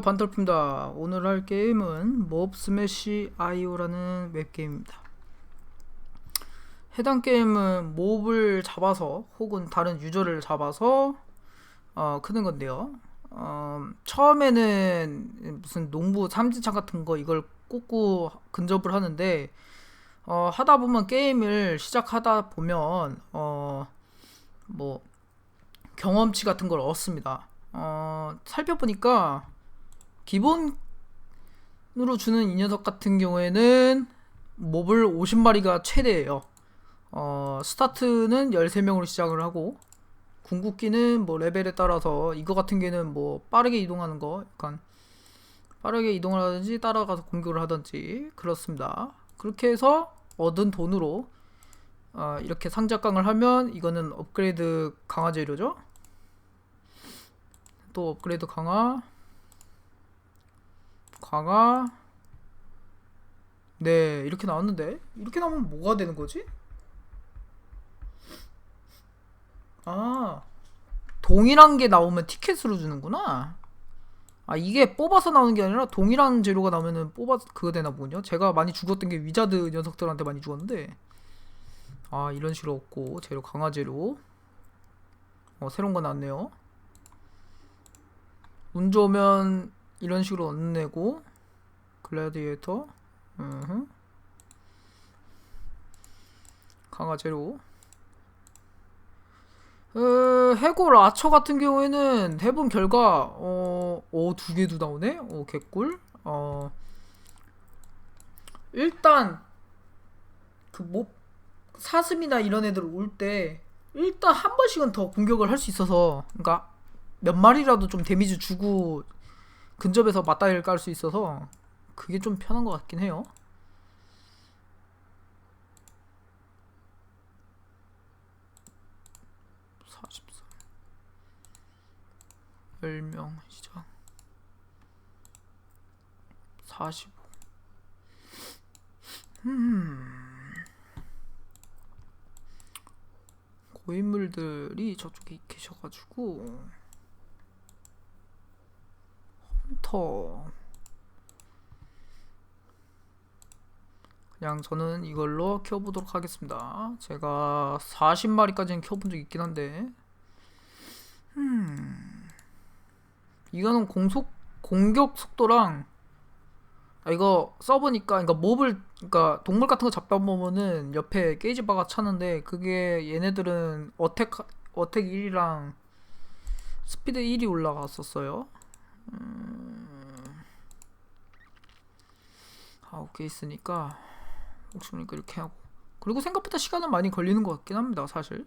반털프입니다. 오늘 할 게임은 몹 스매시 아이오라는 웹게임입니다. 해당 게임은 몹을 잡아서 혹은 다른 유저를 잡아서 어, 크는 건데요. 어, 처음에는 무슨 농부 삼지창 같은 거 이걸 꽂고 근접을 하는데 어, 하다 보면 게임을 시작하다 보면 어, 뭐 경험치 같은 걸 얻습니다. 어, 살펴보니까 기본으로 주는 이 녀석 같은 경우에는 몹을 50마리가 최대예요. 어, 스타트는 13명으로 시작을 하고 궁극기는 뭐 레벨에 따라서 이거 같은 게는 뭐 빠르게 이동하는 거 약간 빠르게 이동을 하든지 따라가서 공격을 하든지 그렇습니다. 그렇게 해서 얻은 돈으로 어, 이렇게 상자깡을 하면 이거는 업그레이드 강화 재료죠. 또 업그레이드 강화 강화 네 이렇게 나왔는데? 이렇게 나오면 뭐가 되는 거지? 아 동일한 게 나오면 티켓으로 주는구나. 아 이게 뽑아서 나오는 게 아니라 동일한 재료가 나오면은 뽑아 그거 되나 보군요. 제가 많이 죽었던 게 위자드 녀석들한테 많이 죽었는데. 아 이런 식으로 없고 재료 강화 재료. 어 새로운 거 나왔네요. 운 좋으면 이런 식으로 얻내고 글래디에이터 음흠. 강화 제로 어, 해골 아처 같은 경우에는 해본 결과 어, 어, 두 개도 나오네? 어, 개꿀. 어, 일단, 그, 뭐, 사슴이나 이런 애들 올 때, 일단 한 번씩은 더 공격을 할 수 있어서, 그니까, 몇 마리라도 좀 데미지 주고 근접에서 맞다이를 깔 수 있어서 그게 좀 편한 것 같긴 해요. 사십사 열명 시작 사십오. 음 고인물들이 저쪽에 계셔가지고 헌터 그냥 저는 이걸로 키워보도록 하겠습니다. 제가 40마리까지는 키워본 적 있긴 한데. 음 이거는 공속 공격 속도랑 아 이거 써보니까 그러니까 몹을 그러니까 동물 같은 거 잡다 보면은 옆에 게이지 바가 차는데 그게 얘네들은 어택 어택 1이랑 스피드 1이 올라갔었어요. 음... 아홉 개 있으니까 모르니까 이렇게 하고. 그리고 생각보다 시간은 많이 걸리는 것 같긴 합니다 사실.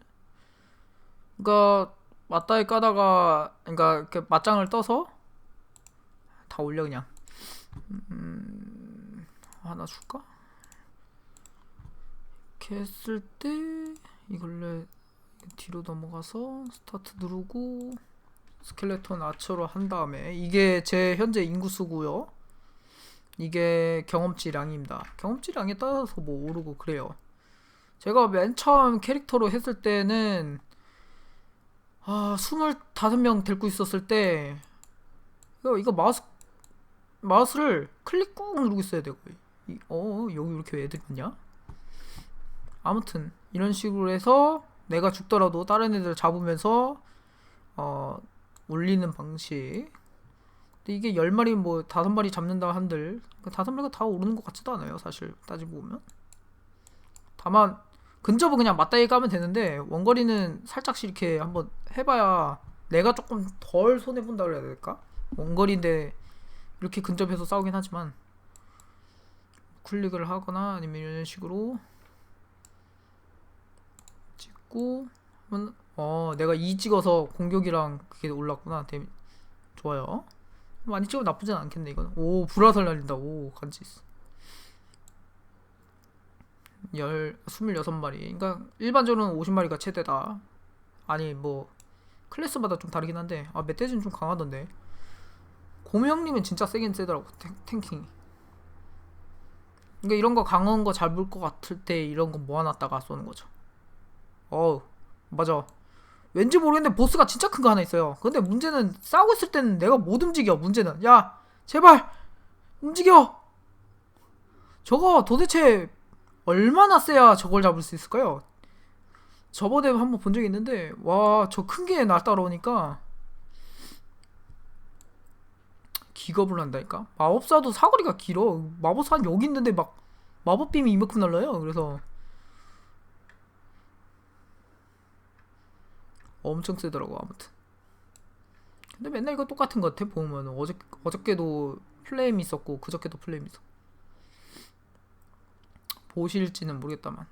그러니까 맞다에 까다가 그러니까 이렇게 맞짱을 떠서 다 올려 그냥. 음... 하나 줄까? 이렇게 했을 때 이걸로 뒤로 넘어가서 스타트 누르고 스켈레톤 아처로 한 다음에 이게 제 현재 인구수고요. 이게 경험치량입니다. 경험치량에 따라서 뭐 오르고 그래요. 제가 맨 처음 캐릭터로 했을 때는 아 25명 데리고 있었을 때 이거, 이거 마우스 마우스를 클릭 꾹 누르고 있어야 되고 이, 어 여기 이렇게 애들 있냐? 아무튼 이런 식으로 해서 내가 죽더라도 다른 애들 잡으면서 어 올리는 방식. 근데 이게 10마리 뭐 5마리 잡는다 한들 그 5마리가 다 오르는 것 같지도 않아요, 사실. 따지고 보면. 다만 근접은 그냥 맞다이 가면 되는데 원거리는 살짝씩 이렇게 한번 해봐야 내가 조금 덜 손해 본다 그래야 될까? 원거리인데 이렇게 근접해서 싸우긴 하지만 클릭을 하거나 아니면 이런 식으로 찍고 하면 어 내가 2 찍어서 공격이랑 그게 올랐구나. 데미 좋아요. 많이 찍으면 나쁘진 않겠네 이거는. 오 불화살 날린다. 오 간지 있어. 열 26마리. 그러니까 일반적으로는 50마리가 최대다. 아니 뭐 클래스마다 좀 다르긴 한데. 아 멧돼지는 좀 강하던데. 고명님은 진짜 세긴 세더라고 탱, 탱킹이. 그러니까 이런 거 강한 거 잡을 것 같을 때 이런 거 모아놨다가 쏘는 거죠. 어우 맞아 왠지 모르겠는데 보스가 진짜 큰 거 하나 있어요. 근데 문제는 싸우고 있을 때는 내가 못 움직여. 문제는 야 제발 움직여. 저거 도대체 얼마나 세야 저걸 잡을 수 있을까요? 저번에 한번 본 적이 있는데 와 저 큰게나 따라오니까 기겁을 한다니까 마법사도 사거리가 길어 마법사는 여기 있는데 막 마법빔이 이만큼 날라요 그래서 엄청 세더라고 아무튼. 근데 맨날 이거 똑같은 것 같아 보면. 어저, 어저께도 플레임 있었고 그저께도 플레임 있었고. 보실지는 모르겠다만.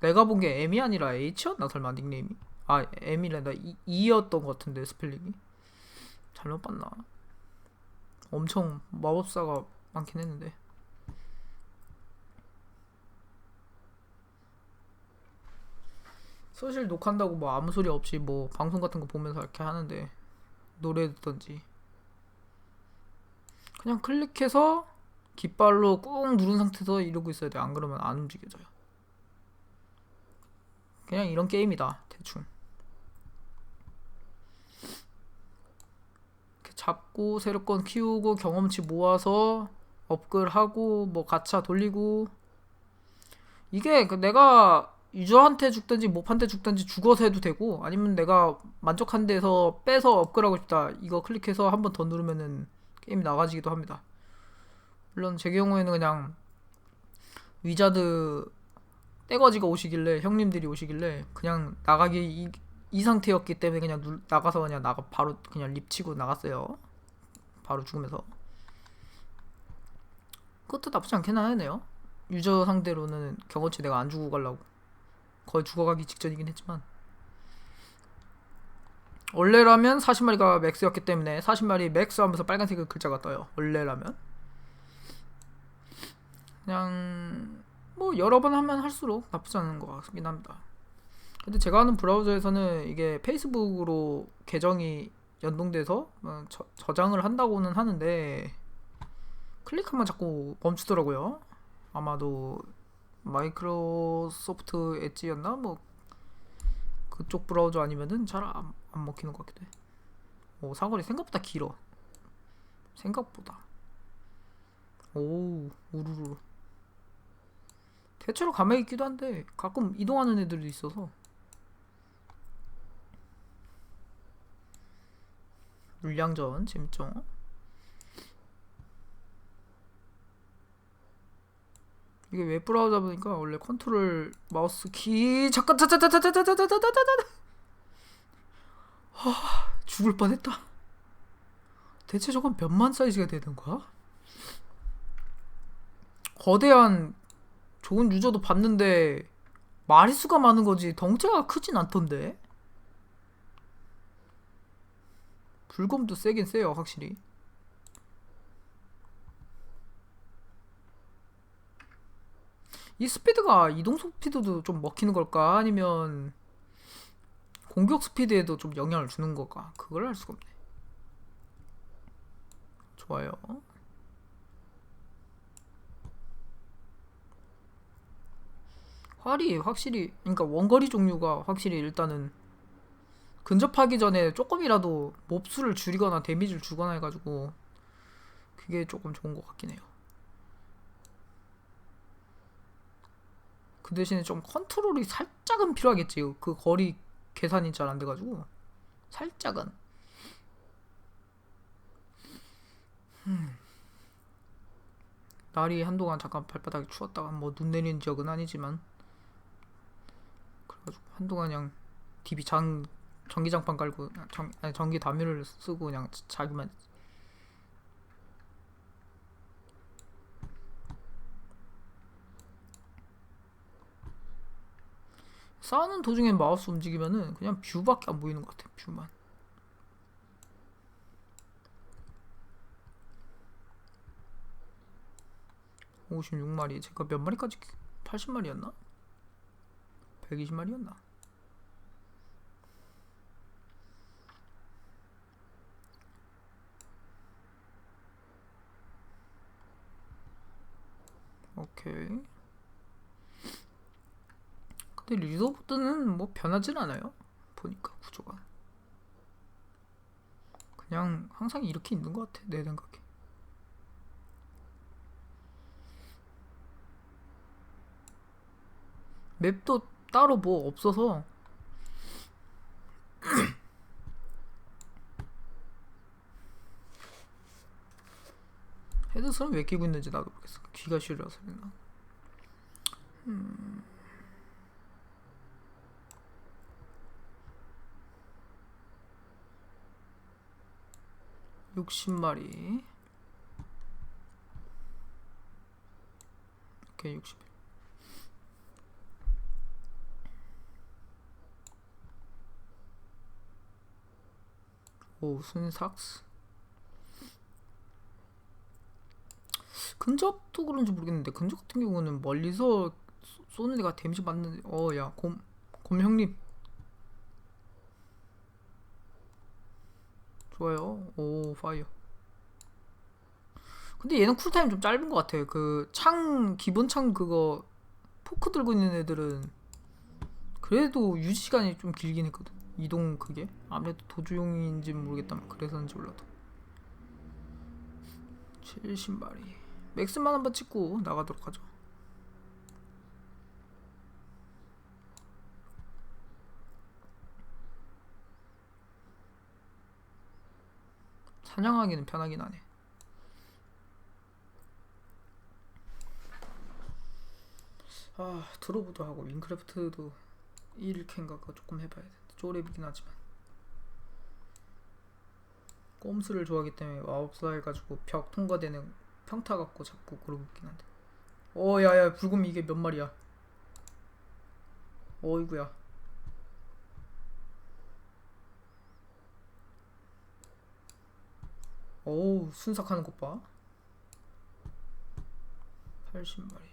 내가 본 게 M이 아니라 H였나 설마 닉네임이? 아 M이란다 E였던 것 같은데 스펠링이. 잘못 봤나? 엄청 마법사가 많긴 했는데 사실 녹화한다고 뭐 아무 소리 없이 뭐 방송 같은 거 보면서 이렇게 하는데 노래 듣던지 그냥 클릭해서 깃발로 꾹 누른 상태에서 이러고 있어야 돼. 안 그러면 안 움직여져요. 그냥 이런 게임이다. 대충. 이렇게 잡고 세력권 키우고 경험치 모아서 업글하고 뭐 가차 돌리고 이게 그 내가 유저한테 죽든지 몹한테 죽든지 죽어서 해도 되고 아니면 내가 만족한 데서 빼서 업글하고 싶다 이거 클릭해서 한 번 더 누르면은 게임이 나가지기도 합니다. 물론 제 경우에는 그냥 위자드 떼거지가 오시길래 형님들이 오시길래 그냥 나가기 이, 이 상태였기 때문에 그냥 눌, 나가서 그냥 나가 바로 그냥 립 치고 나갔어요. 바로 죽으면서 그것도 나쁘지 않긴 하네요. 유저 상대로는 경험치 내가 안 주고 가려고 거의 죽어가기 직전이긴 했지만 원래라면 40마리가 맥스였기 때문에 40마리 맥스 하면서 빨간색 글자가 떠요. 원래라면 그냥 뭐 여러 번 하면 할수록 나쁘지 않은 것 같긴 합니다. 근데 제가 하는 브라우저에서는 이게 페이스북으로 계정이 연동돼서 어, 저, 저장을 한다고는 하는데 클릭하면 자꾸 멈추더라고요. 아마도 마이크로소프트 엣지였나 뭐 그쪽 브라우저 아니면은 잘안 안 먹히는 것 같기도 해. 오 사거리 생각보다 길어. 생각보다. 오 우르르. 대체로 감에 있기도 한데 가끔 이동하는 애들도 있어서 물량전 재밌 이게 웹 브라우저 보니까 원래 컨트롤 마우스 키 잠깐 자자자자자자자자자자자 아 죽을 뻔했다. 대체 저건 몇만 사이즈가 되는 거야? 거대한 좋은 유저도 봤는데 마리수가 많은 거지 덩치가 크진 않던데 불검도 세긴 세요 확실히 이 스피드가 이동 스피드도 좀 먹히는 걸까? 아니면 공격 스피드에도 좀 영향을 주는 걸까? 그걸 알 수가 없네. 좋아요. 활이 확실히 그러니까 원거리 종류가 확실히 일단은 근접하기 전에 조금이라도 몹수를 줄이거나 데미지를 주거나 해가지고 그게 조금 좋은 것 같긴 해요. 그 대신에 좀 컨트롤이 살짝은 필요하겠지. 그 거리 계산이 잘 안 돼가지고 살짝은. 음. 날이 한동안 잠깐 발바닥이 추웠다가 뭐 눈 내리는 지역은 아니지만 그래가지고 한동안 그냥 DB 장 전기장판 깔고 전, 아니, 전기 담요를 쓰고 그냥 자기만 싸우는 도중에 마우스 움직이면은 그냥 뷰밖에 안 보이는 것 같아 뷰만. (56마리) 제가 몇 마리까지? (80마리였나) (120마리였나) 오케이. 근데 리더보드는 뭐 변하진 않아요. 보니까 구조가. 그냥 항상 이렇게 있는 것 같아 내 생각에. 맵도 따로 뭐 없어서. 헤드셋은 왜 끼고 있는지 나도 모르겠어. 귀가 시려서 그냥 음... 육십 마리. 오케이, 60. 오, 순삭스. 근접도 그런지 모르겠는데 근접 같은 경우는 멀리서 쏘- 쏘는 애가 데미지 맞는 어야 곰 곰 형님 좋아요. 오 파이어. 근데 얘는 쿨타임 좀 짧은 것 같아요. 그 창 기본 창 그거 포크 들고 있는 애들은 그래도 유지 시간이 좀 길긴 했거든. 이동 그게? 아무래도 도주용인지 모르겠다만 그래서인지 몰라도. 70마리 맥스만 한번 찍고 나가도록 하죠 사냥하기는 편하긴 하네. 아 드로브도 하고 윈크래프트도 1캔가 그거 조금 해봐야 돼. 쪼렙이긴 하지만. 꼼수를 좋아하기 때문에 마법사 해가지고 벽 통과되는 평타 갖고 자꾸 그러고 있긴 한데. 어 야야 불금 이게 몇 마리야? 어이구야 어우 순삭하는 것 봐 80마리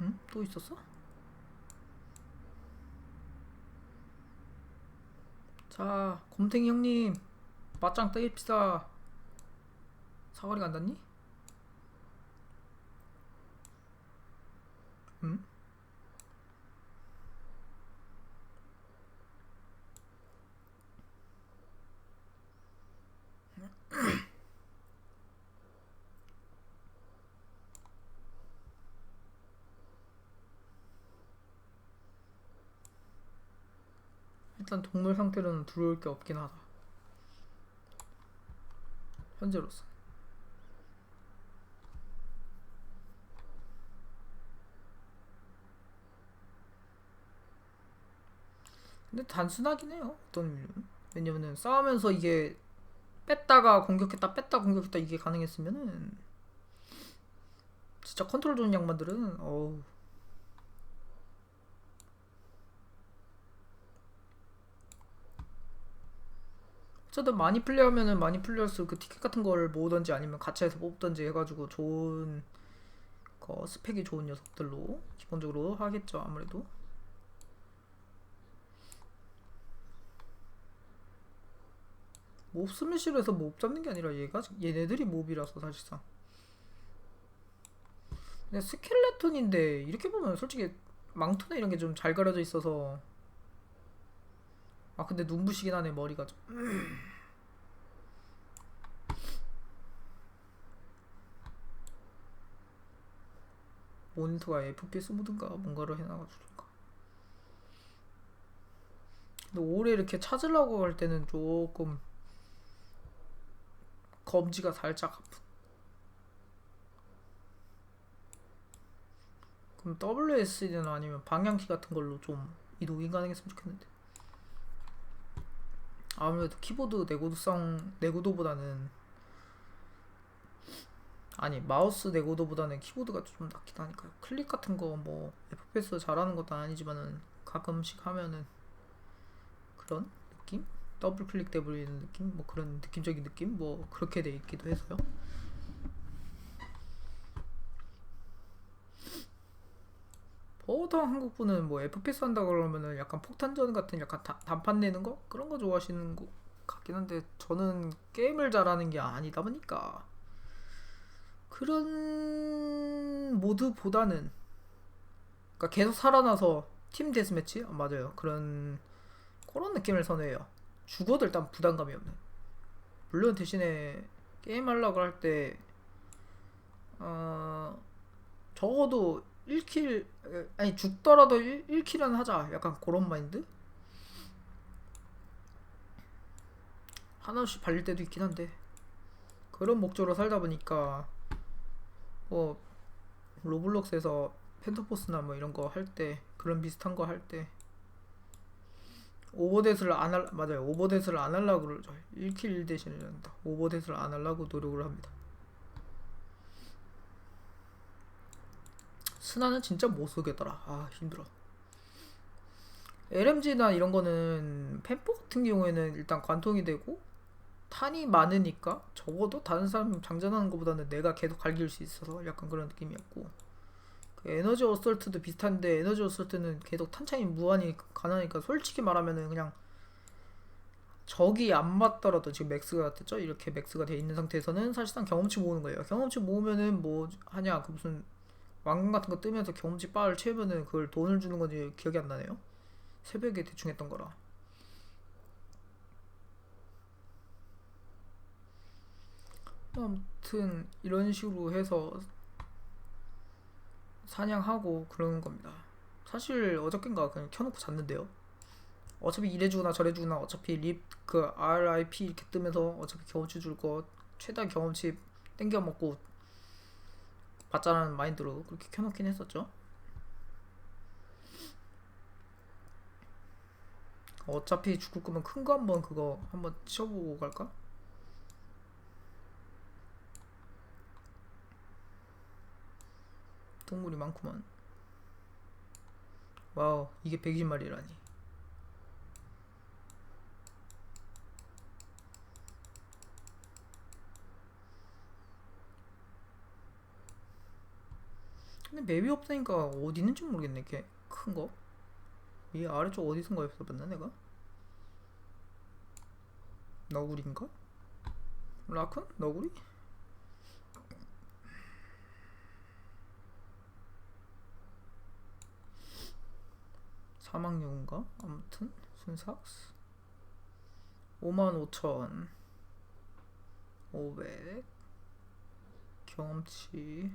응? 또 있었어? 자, 곰탱이 형님, 맞짱 뜨입시다. 사거리 안 닿니? 응? 일단 동물 상태로는 들어올 게 없긴 하다. 현재로서. 근데 단순하긴 해요. 어떤 의미는. 왜냐면은 싸우면서 이게 뺐다가 공격했다 뺐다 공격했다 이게 가능했으면은 진짜 컨트롤 좋은 양반들은 어우 어쨌든 많이 플레이하면은 많이 플레이할수록 그 티켓 같은 걸 모으던지 아니면 가차에서 뽑던지 해가지고 좋은 거 스펙이 좋은 녀석들로 기본적으로 하겠죠 아무래도. 몹 스매시로 해서 몹 잡는 게 아니라 얘가 얘네들이 몹이라서 사실상. 근데 스켈레톤인데 이렇게 보면 솔직히 망토나 이런 게 좀 잘 가려져 있어서 아 근데 눈부시긴 하네 머리가 좀. 모니터가 FPS 모드인가? 뭔가로 해놔가지고. 근데 오래 이렇게 찾으려고 할 때는 조금 검지가 살짝 아픈. 그럼 WSD나 아니면 방향키 같은 걸로 좀 이동이 가능했으면 좋겠는데 아무래도 키보드 내구도성 내구도보다는 아니 마우스 내구도보다는 키보드가 좀 낫긴 하니까요. 클릭 같은 거 뭐 FPS 잘하는 것도 아니지만은 가끔씩 하면은 그런 느낌? 더블 클릭 돼 버리는 느낌? 뭐 그런 느낌적인 느낌? 뭐 그렇게 돼 있기도 해서요. 보통 한국 분은 뭐 FPS 한다 그러면은 약간 폭탄전 같은 약간 다- 단판 내는 거? 그런 거 좋아하시는 것 같긴 한데 저는 게임을 잘하는 게 아니다 보니까. 그런 모드보다는 그러니까 계속 살아나서 팀 데스매치? 아, 맞아요. 그런 그런 느낌을 선호해요. 죽어도 일단 부담감이 없는. 물론 대신에 게임 하려고 할때 어, 적어도 1킬 에, 아니 죽더라도 1, 1킬은 하자 약간 그런 마인드 하나씩 발릴 때도 있긴 한데 그런 목적으로 살다 보니까 뭐 로블록스에서 펜터포스나 뭐 이런 거 할 때 그런 비슷한 거 할 때 오버데스를 안 할, 맞아요. 오버데스를 안 하려고 그러죠. 1킬 1대신을 한다. 오버데스를 안 하려고 노력을 합니다. 스나는 진짜 못 쏘겠더라. 아, 힘들어. LMG나 이런 거는 펜포 같은 경우에는 일단 관통이 되고 탄이 많으니까 적어도 다른 사람 장전하는 것보다는 내가 계속 갈길 수 있어서 약간 그런 느낌이었고 그 에너지 어설트도 비슷한데 에너지 어설트는 계속 탄창이 무한히 가능하니까 솔직히 말하면은 그냥 적이 안 맞더라도 지금 맥스가 됐죠 이렇게 맥스가 돼 있는 상태에서는 사실상 경험치 모으는 거예요 경험치 모으면은 뭐 하냐 그 무슨 왕관 같은 거 뜨면서 경험치 바를 채우면은 그걸 돈을 주는 건지 기억이 안 나네요 새벽에 대충 했던 거라 아무튼 이런 식으로 해서 사냥하고 그러는 겁니다. 사실 어저께인가 그냥 켜놓고 잤는데요. 어차피 이래주거나 저래주거나 어차피 립 그 RIP 이렇게 뜨면서 어차피 경험치 줄 거 최단 경험치 땡겨 먹고 받자라는 마인드로 그렇게 켜놓긴 했었죠. 어차피 죽을 거면 큰 거 한번 그거 한번 치워보고 갈까? 동물이 많구만. 와우, 이게 120마리라니. 근데 맵이 없으니까 어디 있는지 모르겠네, 이렇게 큰 거. 이 아래쪽 어디선가에서 봤나, 내가? 너구리인가? 라쿤? 너구리? 사막용인가? 아무튼 순삭스 55,000 500 경험치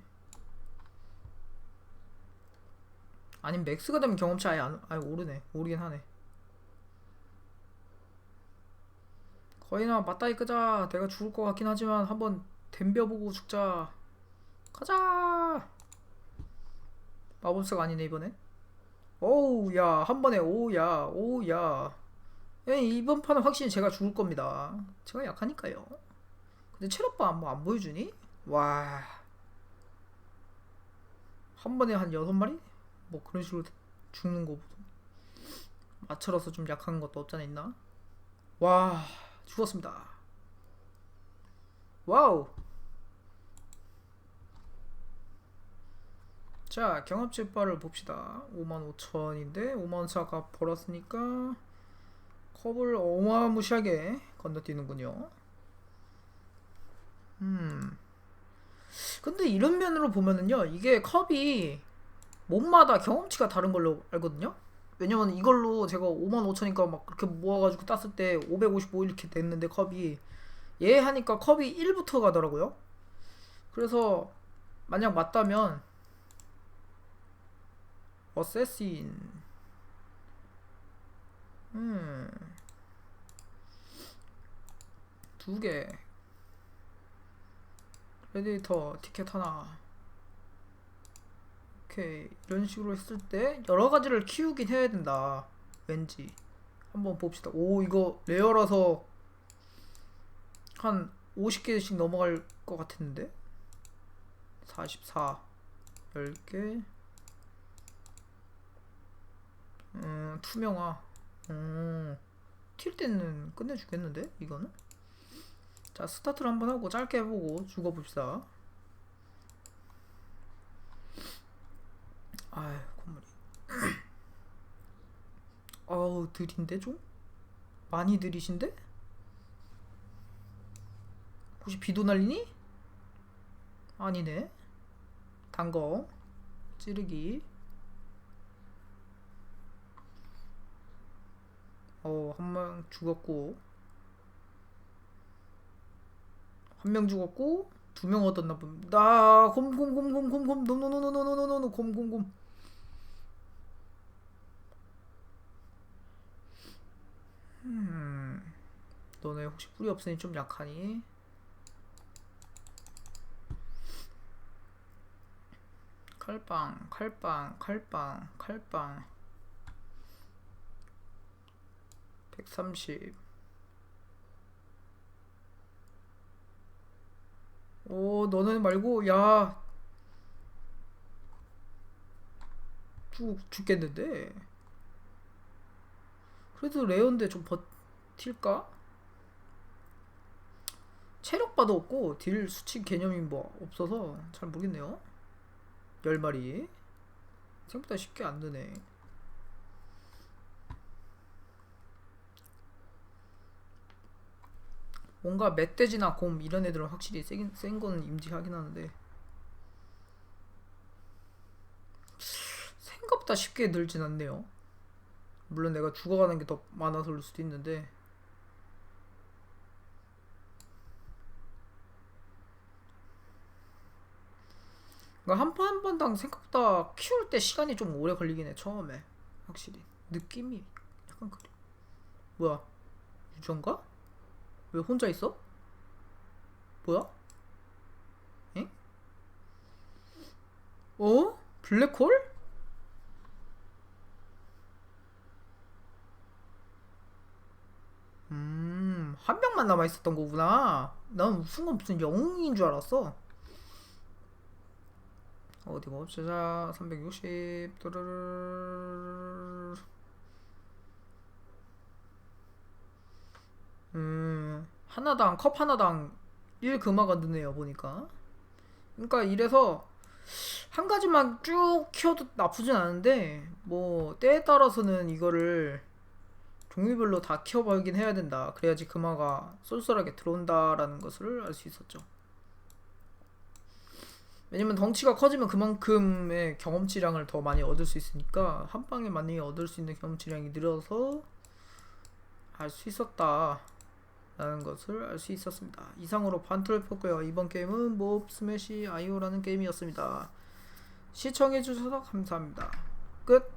아니 맥스가 되면 경험치 아예 안 아예 오르네. 오르긴 하네. 거의나 맞다이 끄자. 내가 죽을 것 같긴 하지만 한번 덤벼보고 죽자. 가자! 마법사가 아니네 이번엔. 오우 야 한 번에 오우야 오우야. 예, 이번 판은 확실히 제가 죽을 겁니다. 제가 약하니까요. 근데 체력바 뭐 안 보여주니? 와. 한 번에 한 여섯 마리? 뭐 그런 식으로 죽는 거보다 맞춰서 좀 약한 것도 없잖아 있나? 와 죽었습니다. 와우! 자 경합치 바를 봅시다. 55,000인데 5만원차가 벌었으니까 컵을 어마무시하게 건너뛰는군요. 음. 근데 이런 면으로 보면은요 이게 컵이 몸마다 경험치가 다른 걸로 알거든요 왜냐면 이걸로 제가 55,000이니까 막 그렇게 모아가지고 땄을 때 555 이렇게 됐는데 컵이 얘 하니까 컵이 1부터 가더라고요 그래서 만약 맞다면 어세신 음. 두 개. 레디터 티켓 하나. 오케이. 이런 식으로 했을 때 여러 가지를 키우긴 해야 된다. 왠지. 한번 봅시다. 오, 이거 레어라서 한 50개씩 넘어갈 것 같았는데. 44. 10개. 음, 투명화. 음, 튈 때는 끝내주겠는데? 이거는? 자, 스타트를 한번 하고 짧게 해보고 죽어봅시다. 아휴, 콧물이. 어우, 느린데 좀? 많이 느리신데? 혹시 비도 날리니? 아니네. 단거. 찌르기. 어, 한 명 죽었고 한 명 죽었고 두 명 얻었나 봅니다. 곰곰곰곰곰곰 노노노노노노노노 곰곰곰. 음. 너네 혹시 뿔이 없으니 좀 약하니? 칼빵, 칼빵, 칼빵, 칼빵. 130. 오, 너는 말고, 야. 죽, 죽겠는데? 그래도 레어인데 좀 버틸까? 체력 바도 없고, 딜 수치 개념이 뭐 없어서 잘 모르겠네요. 10마리. 생각보다 쉽게 안 드네. 뭔가 멧돼지나 곰 이런 애들은 확실히 세긴 센 거는 임직하긴 하는데 생각보다 쉽게 늘진 않네요. 물론 내가 죽어가는 게 더 많아서 그럴 수도 있는데 그러니까 한판 한 판당 생각보다 키울 때 시간이 좀 오래 걸리긴 해 처음에 확실히 느낌이 약간 그래 뭐야 유전가? 왜 혼자 있어? 뭐야? 응? 어? 블랙홀? 음, 한 명만 남아 있었던 거구나. 난 순간 무슨 영웅인 줄 알았어. 어디 봅시다. 360. 뚜루루루루루. 음, 하나당, 컵 하나당 1 금화가 느네요, 보니까. 그러니까 이래서 한 가지만 쭉 키워도 나쁘진 않은데, 뭐, 때에 따라서는 이거를 종류별로 다 키워보긴 해야 된다. 그래야지 금화가 쏠쏠하게 들어온다라는 것을 알 수 있었죠. 왜냐면 덩치가 커지면 그만큼의 경험치량을 더 많이 얻을 수 있으니까 한 방에 많이 얻을 수 있는 경험치량이 늘어서 알 수 있었다. 라는 것을 알 수 있었습니다. 이상으로 반트를 폈고요. 이번 게임은 몹 스매시 아이오라는 게임이었습니다. 시청해주셔서 감사합니다. 끝!